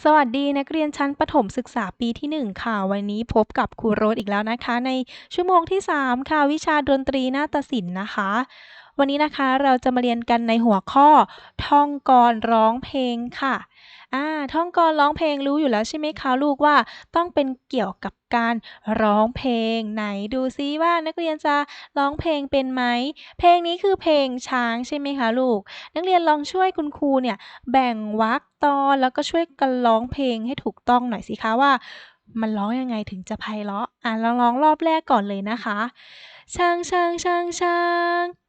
สวัสดีนักเรียนชั้นประถมศึกษาปีที่ 1 ค่ะ วันนี้พบกับครูโรสอีกแล้วนะคะ ในชั่วโมงที่ 3 ค่ะ วิชาดนตรีนาฏศิลป์นะคะ วันนี้นะคะเราจะมาเรียนกันในหัวข้อ ท่องกลร้องเพลงค่ะอาท่องกลร้องเพลงรู้อยู่แล้วใช่ไหมคะลูกว่าต้องเป็นเกี่ยวกับการร้องเพลงไหนดูซิว่านักเรียนจะร้องเพลงเป็นไหมเพลงนี้คือเพลงช้างใช่ไหมคะลูก นักเรียนลองช่วยคุณครูเนี่ยแบ่งวรรคตอนแล้วก็ช่วยกันร้องเพลงให้ถูกต้องหน่อยสิคะว่ามันร้องยังไงถึงจะไพเราะ อะเราร้องรอบแรกก่อนเลยนะคะ ช้างช้างช้างช้าง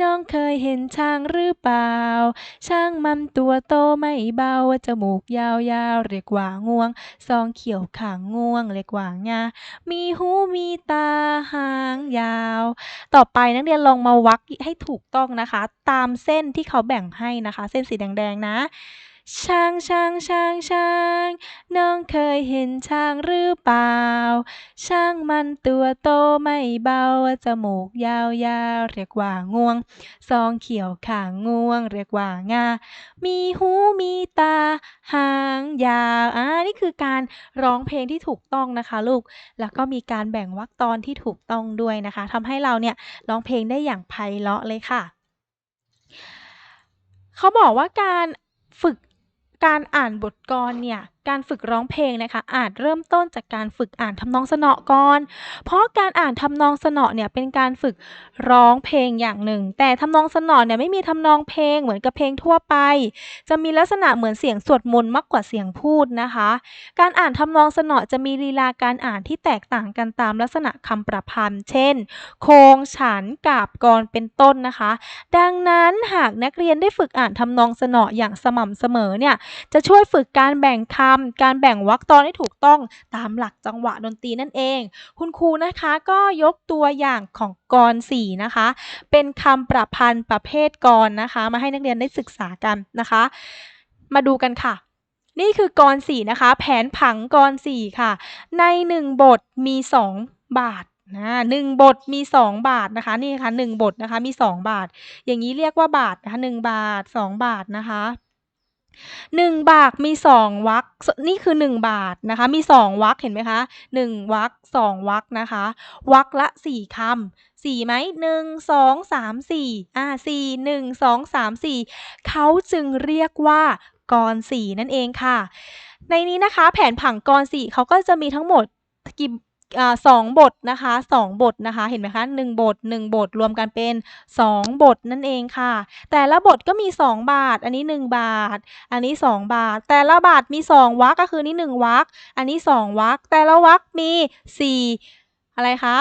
น้องเคยเห็นช้างหรือเปล่า ช้างมันตัวโตไม่เบา จมูกยาวๆ เรียกว่างวง ซองเขียวขางงวง เรียกว่างา มีหูมีตาหางยาว ต่อไปนักเรียนลองมาวักให้ถูกต้องนะคะ ตามเส้นที่เขาแบ่งให้นะคะ เส้นสีแดงๆนะ ช้างช้างช้างช้าง น้องเคยเห็นช้างหรือเปล่า ช้างมันตัวโตไม่เบา จมูกยาวๆเรียกว่างวง ซองเขียวขางงวง เรียกว่างา มีหูมีตา หางยาวอ่านี่คือการร้องเพลงที่ถูกต้องนะคะลูก แล้วก็มีการแบ่งวรรคตอนที่ถูกต้องด้วยนะคะทำให้เราเนี่ยร้องเพลงได้อย่างไพเราะเลยค่ะ เขาบอกว่าการฝึก การอ่านบทกรเนี่ยการฝึกร้องเพลงนะคะ อาจเริ่มต้นจากการฝึกอ่านทำนองสนอก่อน เพราะการอ่านทำนองสนอเนี่ยเป็นการฝึกร้องเพลงอย่างหนึ่ง แต่ทำนองสนอเนี่ยไม่มีทำนองเพลงเหมือนกับเพลงทั่วไป จะมีลักษณะเหมือนเสียงสวดมนต์มากกว่าเสียงพูดนะคะ การอ่านทำนองสนอจะมีลีลาการอ่านที่แตกต่างกันตามลักษณะคำประพันธ์ เช่น โคงฉันกาบกรเป็นต้นนะคะ ดังนั้นหากนักเรียนได้ฝึกอ่านทำนองสนออย่างสม่ำเสมอเนี่ยจะช่วยฝึกการแบ่งคำการแบ่งวรรคตอนให้ถูกต้องตามหลักจังหวะดนตรีนั่นเอง คุณครูนะคะก็ยกตัวอย่างของกรสี่นะคะ เป็นคำประพันธ์ประเภทกรนะคะ มาให้นักเรียนได้ศึกษากันนะคะ มาดูกันค่ะนี่คือกรสี่นะคะ แผนผังกรสี่ค่ะ ในหนึ่งบทมีสองบาทนะหนึ่งบทมีสองบาทนะคะ นี่ค่ะหนึ่งบทนะคะมีสองบาท อย่างนี้เรียกว่าบาทนะคะหนึ่งบาทสองบาทนะคะ หนึ่งบาทมีสองวรรคนี่คือหนึ่งบาทนะคะมีสองวรรคเห็นไหมคะหนึ่งวรรคสองวรรคนะคะวรรคละสี่คำสี่ไหมหนึ่งสองสามสี่อ่าสี่หนึ่งสองสามสี่เขาจึงเรียกว่ากรสี่นั่นเองค่ะ ในนี้นะคะ แผนผังกรสี่เขาก็จะมีทั้งหมดกี่ สองบทนะคะสองบทนะคะเห็นไหมคะหนึ่งบทหนึ่งบทรวมกันเป็นสองบทนั่นเองค่ะ แต่ละบทก็มีสองบาท อันนี้หนึ่งบาท อันนี้สองบาท แต่ละบาทมีสองวรรคก็คือนี่หนึ่งวรรคอันนี้สองวรรคแต่ละวรรคมีสี่อะไรคะ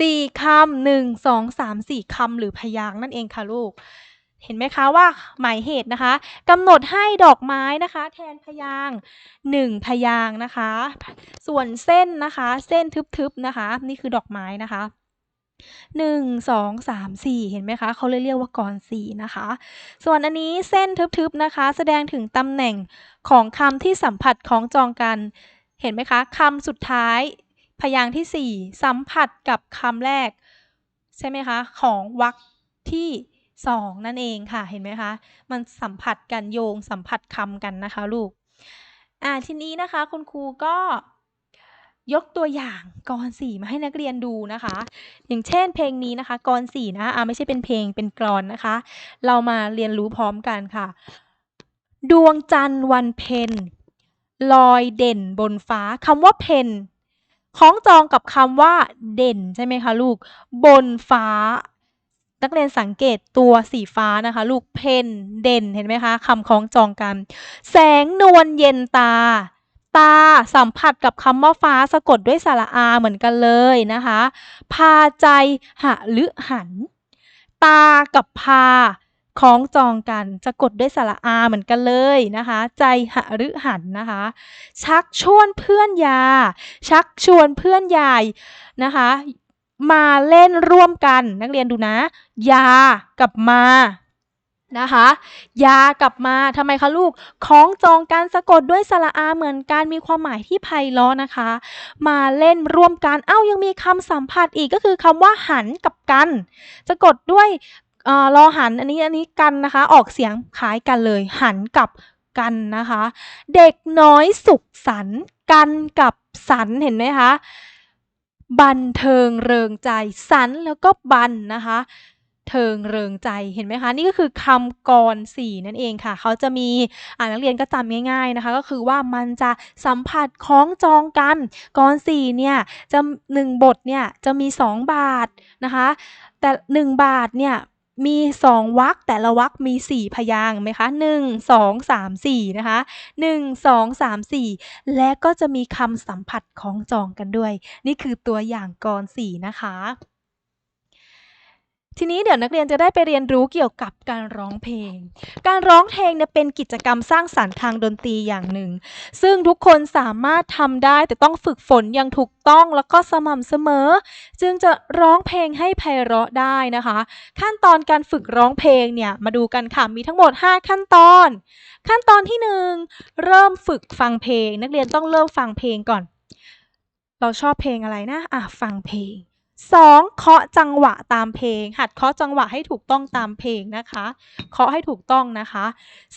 สี่คำหนึ่งสองสามสี่คำหรือพยางค์นั่นเองค่ะลูก เห็นไหมคะว่าหมายเหตุนะคะกำหนดให้ดอกไม้นะคะ แทนพยางหนึ่งพยางนะคะ ส่วนเส้นนะคะ เส้นทึบๆนะคะ นี่คือดอกไม้นะคะหนึ่งสองสามสี่เห็นไหมคะเขาเลยเรียกว่ากรสี่นะคะ ส่วนอันนี้เส้นทึบๆนะคะ แสดงถึงตำแหน่งของคำที่สัมผัสของจองกัน เห็นไหมคะคำสุดท้าย พยางที่สี่สัมผัสกับคำแรก ใช่ไหมคะ ของวรรคที่ สองนั่นเองค่ะเห็นไหมคะมันสัมผัสกันโยงสัมผัสคำกันนะคะลูกอ่าทีนี้นะคะคุณครูก็ยกตัวอย่างกรสี่มาให้นักเรียนดูนะคะ อย่างเช่นเพลงนี้นะคะกรสี่นะอ่าไม่ใช่เป็นเพลงเป็นกรอนนะคะ เรามาเรียนรู้พร้อมกันค่ะ ดวงจันทร์วันเพ็ญลอยเด่นบนฟ้าคำว่าเพนคล้องจองกับคำว่าเด่นใช่ไหมคะลูก บนฟ้า นักเรียนสังเกตตัวสีฟ้านะคะ ลูกเพนเด่นเห็นไหมคะคำคล้องจองกัน แสงนวลเย็นตา ตาสัมผัสกับคำว่าฟ้าสะกดด้วยสระอาเหมือนกันเลยนะคะ พาใจหะหรือหัน ตากับพาคล้องจองกันจะกดด้วยสระอาเหมือนกันเลยนะคะ ใจหะหรือหันนะคะ ชักชวนเพื่อนยา ชักชวนเพื่อนยายนะคะ มาเล่นร่วมกัน นักเรียนดูนะ ยากับมานะคะ ยากับมาทำไมคะลูกคล้องจองการสะกดด้วยสระอาเหมือนกันมีความหมายที่ไพเราะนะคะ มาเล่นร่วมกันเอ้ายังมีคำสัมผัสอีกก็คือคำว่าหันกับกันสะกดด้วยรอหันอันนี้อันนี้กันนะคะ ออกเสียงคล้ายกันเลย หันกับกันนะคะ เด็กน้อยสุขสันกันกับสันเห็นไหมคะ บันเทิงเริงใจสันแล้วก็บันนะคะเทิงเริงใจเห็นไหมคะ นี่ก็คือคำกรสี่นั่นเองค่ะ เขาจะมีอ่านักเรียนก็จำง่าย ๆนะคะ ก็คือว่ามันจะสัมผัสคล้องจองกันกรสี่เนี่ยจะหนึ่งบทเนี่ยจะมีสองบาทนะคะ แต่หนึ่งบาทเนี่ย มีสองวรรคแต่ละวรรคมีสี่พยางค์ไหมคะหนึ่งสองสามสี่นะคะหนึ่งสองสามสี่และก็จะมีคำสัมผัสของจองกันด้วย นี่คือตัวอย่างกรสี่นะคะ ทีนี้เดี๋ยวนักเรียนจะได้ไปเรียนรู้เกี่ยวกับการร้องเพลง การร้องเพลงเนี่ยเป็นกิจกรรมสร้างสรรค์ทางดนตรีอย่างหนึ่ง ซึ่งทุกคนสามารถทำได้แต่ต้องฝึกฝนอย่างถูกต้องแล้วก็สม่ำเสมอ จึงจะร้องเพลงให้ไพเราะได้นะคะ ขั้นตอนการฝึกร้องเพลงเนี่ยมาดูกันค่ะมีทั้งหมด 5 ขั้นตอน ขั้นตอนที่ 1 เริ่มฝึกฟังเพลง นักเรียนต้องเริ่มฟังเพลงก่อน เราชอบเพลงอะไรนะอะฟังเพลง 2. เคาะจังหวะตามเพลง หัดเคาะจังหวะให้ถูกต้องตามเพลงนะคะ เคาะให้ถูกต้องนะคะ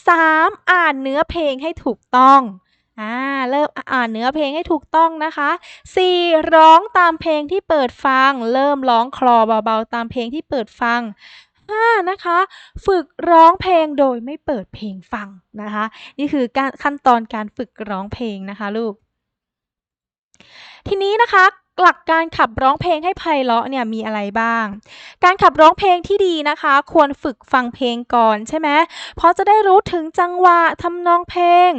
3. อ่านเนื้อเพลงให้ถูกต้องอ่าเริ่มอ่านเนื้อเพลงให้ถูกต้องนะคะ 4. ร้องตามเพลงที่เปิดฟัง เริ่มร้องคลอเบาๆตามเพลงที่เปิดฟัง 5. นะคะ ฝึกร้องเพลงโดยไม่เปิดเพลงฟังนะคะ นี่คือการขั้นตอนการฝึกร้องเพลงนะคะลูกทีนี้นะคะ หลักการขับร้องเพลงให้ไพเราะเนี่ยมีอะไรบ้าง การขับร้องเพลงที่ดีนะคะ ควรฝึกฟังเพลงก่อนใช่ไหมเพราะจะได้รู้ถึงจังหวะทำนองเพลง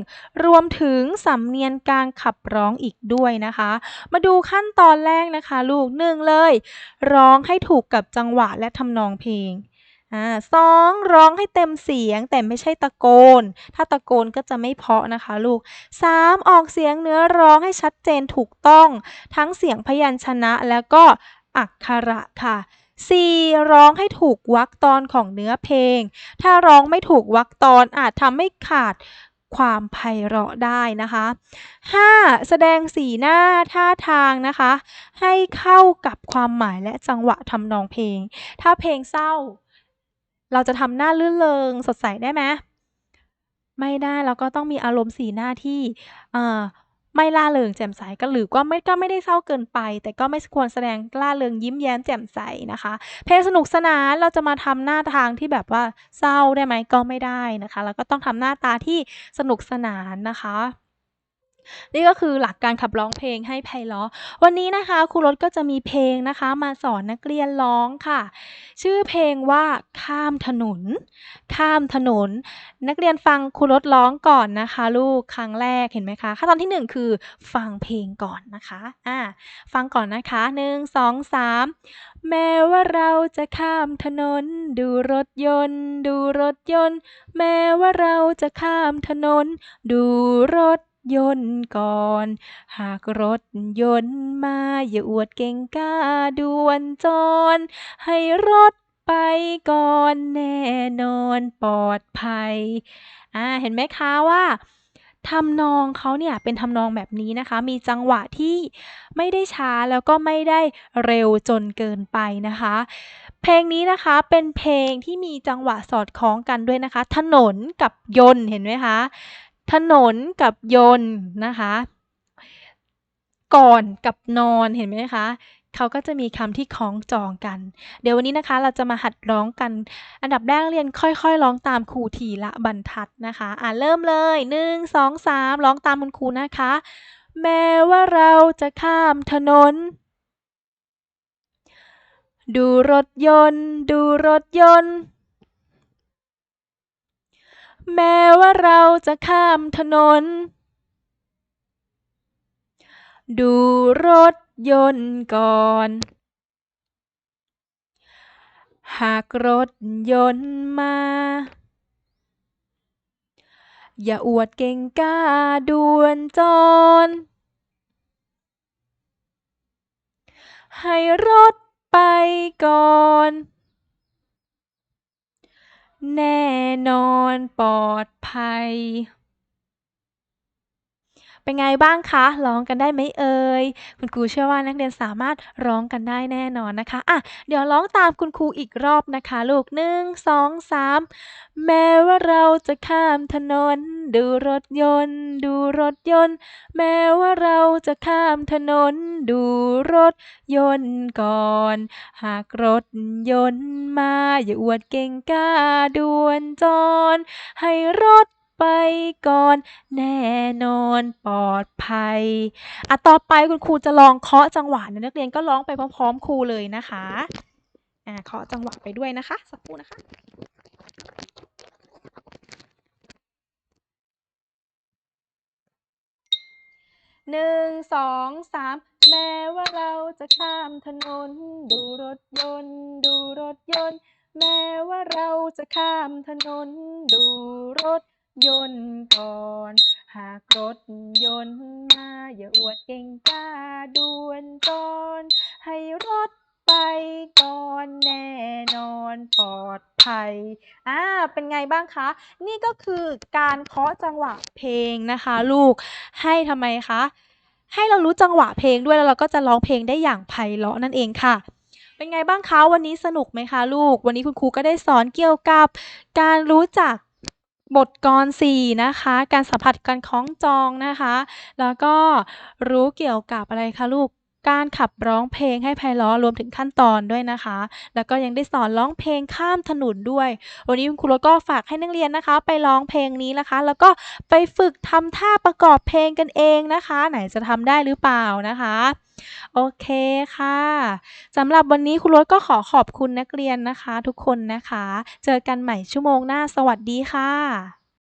รวมถึงสำเนียงการขับร้องอีกด้วยนะคะ มาดูขั้นตอนแรกนะคะ ลูกหนึ่งเลย ร้องให้ถูกกับจังหวะและทำนองเพลง อ่าสองร้องให้เต็มเสียงแต่ไม่ใช่ตะโกน ถ้าตะโกนก็จะไม่เพาะนะคะลูก 3. ออกเสียงเนื้อร้องให้ชัดเจนถูกต้อง ทั้งเสียงพยัญชนะแล้วก็อักขระค่ะ 4. ร้องให้ถูกวรรคตอนของเนื้อเพลง ถ้าร้องไม่ถูกวรรคตอนอาจทำให้ขาดความไพเราะได้นะคะ 5. แสดงสีหน้าท่าทางนะคะ ให้เข้ากับความหมายและจังหวะทำนองเพลง ถ้าเพลงเศร้า เราจะทำหน้าลื่นเริงสดใสได้ไหมไม่ได้เราก็ต้องมีอารมณ์สีหน้าที่ไม่ร่าเริงแจ่มใสก็หรือก็ไม่ก็ไม่ได้เศร้าเกินไป แต่ก็ไม่ควรแสดงร่าเริงยิ้มแย้มแจ่มใสนะคะ เพลงสนุกสนานเราจะมาทำหน้าทางที่แบบว่าเศร้าได้ไหมก็ไม่ได้นะคะเราก็ต้องทำหน้าตาที่สนุกสนานนะคะ นี่ก็คือหลักการขับร้องเพลงให้ไพเราะ วันนี้นะคะครูรถก็จะมีเพลงนะคะ มาสอนนักเรียนร้องค่ะ ชื่อเพลงว่าข้ามถนน ข้ามถนน นักเรียนฟังครูรถร้องก่อนนะคะ ลูกครั้งแรกเห็นไหมคะขั้นตอนที่ 1 คือ ฟังเพลงก่อนนะคะอ่าฟังก่อนนะคะ 1 2 3 แม้ว่าเราจะข้ามถนน ดูรถยนต์ ดูรถยนต์ แม้ว่าเราจะข้ามถนน ดูรถ ยนต์ก่อน หากรถยนต์มาอย่าอวดเก่งกล้าด่วนจร ให้รถไปก่อนแน่นอนปลอดภัย อ่า เห็นไหมคะว่าทำนองเขาเนี่ยเป็นทำนองแบบนี้นะคะ มีจังหวะที่ไม่ได้ช้าแล้วก็ไม่ได้เร็วจนเกินไปนะคะ เพลงนี้นะคะเป็นเพลงที่มีจังหวะสอดคล้องกันด้วยนะคะ ถนนกับยนต์เห็นไหมคะ ถนนกับยนต์นะคะ ก่อนกับนอนเห็นไหมคะเขาก็จะมีคำที่คล้องจองกัน เดี๋ยววันนี้นะคะเราจะมาหัดร้องกัน อันดับแรกเรียนค่อยๆ ร้องตามครูทีละบรรทัดนะคะ อ่าเริ่มเลย1 2 3ร้องตามคุณครูนะคะ แม้ว่าเราจะข้ามถนน ดูรถยนต์ ดูรถยนต์ แม้ว่าเราจะข้ามถนน ดูรถยนต์ก่อน หากรถยนต์มา อย่าอวดเก่งกล้าด่วนจร ให้รถไปก่อน แน่นอนปลอดภัย เป็นไงบ้างคะร้องกันได้ไหมเอ่ยคุณครูเชื่อว่านักเรียนสามารถร้องกันได้แน่นอนนะคะอะเดี๋ยวร้องตามคุณครูอีกรอบนะคะลูก1 2 3แม้ว่าเราจะข้ามถนน ดูรถยนต์ ดูรถยนต์ แม้ว่าเราจะข้ามถนน ดูรถยนต์ก่อน หากรถยนต์มาอย่าอวดเก่งกล้าด่วนจรให้รถ ไปก่อน แน่นอนปลอดภัยอะต่อไปคุณครูจะลองเคาะจังหวะนะนักเรียนก็ร้องไปพร้อมๆครูเลยนะคะอ่าเคาะจังหวะไปด้วยนะคะ สักครู่นะคะ1 2 3แม้ว่าเราจะข้ามถนน ดูรถยนต์ ดูรถยนต์ แม้ว่าเราจะข้ามถนน ดูรถ ยนต์ก่อน หากรถยนต์มา อย่าอวดเก่งกล้าด่วนจรให้รถไปก่อนแน่นอนปลอดภัย อ่า เป็นไงบ้างคะ นี่ก็คือการเคาะจังหวะเพลงนะคะ ลูก ให้ทำไมคะ ให้เรารู้จังหวะเพลงด้วยแล้วเราก็จะร้องเพลงได้อย่างไพเราะนั่นเองค่ะ เป็นไงบ้างคะ วันนี้สนุกไหมคะ ลูก วันนี้คุณครูก็ได้สอนเกี่ยวกับ การรู้จัก บทกลอน4นะคะ การสัมผัสการคล้องจองนะคะ แล้วก็รู้เกี่ยวกับอะไรคะลูก การขับร้องเพลงให้ไพเราะรวมถึงขั้นตอนด้วยนะคะ แล้วก็ยังได้สอนร้องเพลงข้ามถนนด้วย วันนี้คุณครูก็ฝากให้นักเรียนนะคะ ไปร้องเพลงนี้นะคะ แล้วก็ไปฝึกทำท่าประกอบเพลงกันเองนะคะ ไหนจะทำได้หรือเปล่านะคะโอเคค่ะสำหรับวันนี้ครูรสก็ขอขอบคุณนักเรียนนะคะ ทุกคนนะคะ เจอกันใหม่ชั่วโมงหน้าสวัสดีค่ะ